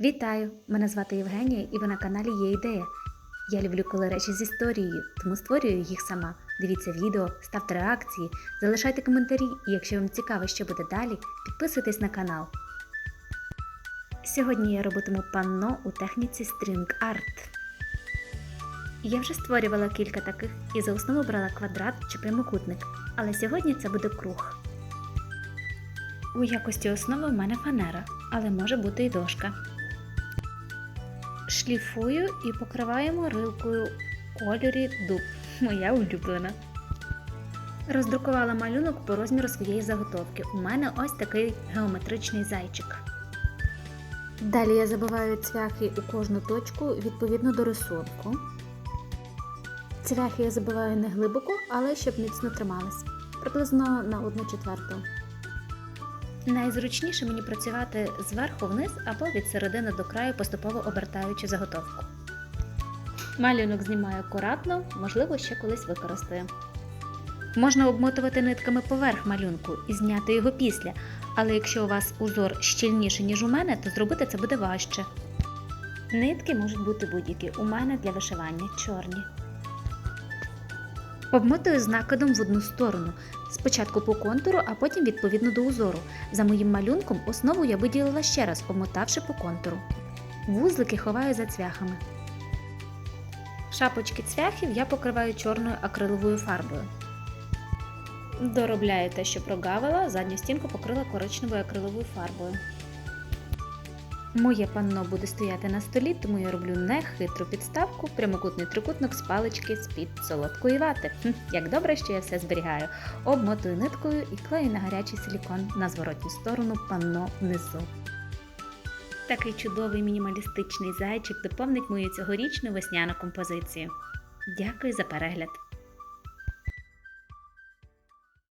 Вітаю! Мене звати Євгенія і ви на каналі Є ідея. Я люблю коли речі з історією, тому створюю їх сама. Дивіться відео, ставте реакції, залишайте коментарі, і якщо вам цікаво, що буде далі, підписуйтесь на канал. Сьогодні я робитиму панно у техніці String Art. Я вже створювала кілька таких і за основу брала квадрат чи прямокутник, але сьогодні це буде круг. У якості основи в мене фанера, але може бути і дошка. Шліфую і покриваємо рилкою кольорі дуб, моя улюблена. Роздрукувала малюнок по розміру своєї заготовки. У мене ось такий геометричний зайчик. Далі я забиваю цвяхи у кожну точку відповідно до рисунку. Цвяхи я забиваю не глибоко, але щоб міцно тримались, приблизно на 1 четверту. Найзручніше мені працювати зверху вниз або від середини до краю, поступово обертаючи заготовку. Малюнок знімаю акуратно, можливо, ще колись використаю. Можна обмотувати нитками поверх малюнку і зняти його після, але якщо у вас узор щільніший, ніж у мене, то зробити це буде важче. Нитки можуть бути будь-які. У мене для вишивання чорні. Обмотую з в одну сторону. Спочатку по контуру, а потім відповідно до узору. За моїм малюнком основу я виділила ще раз, обмотавши по контуру. Вузлики ховаю за цвяхами. Шапочки цвяхів я покриваю чорною акриловою фарбою. Доробляю те, що прогавила, задню стінку покрила коричневою акриловою фарбою. Моє панно буде стояти на столі, тому я роблю нехитру підставку, прямокутний трикутник з палички з-під солодкої вати. Хм, як добре, що я все зберігаю. Обмотую ниткою і клею на гарячий силікон на зворотню сторону панно внизу. Такий чудовий мінімалістичний зайчик доповнить мою цьогорічну весняну композицію. Дякую за перегляд!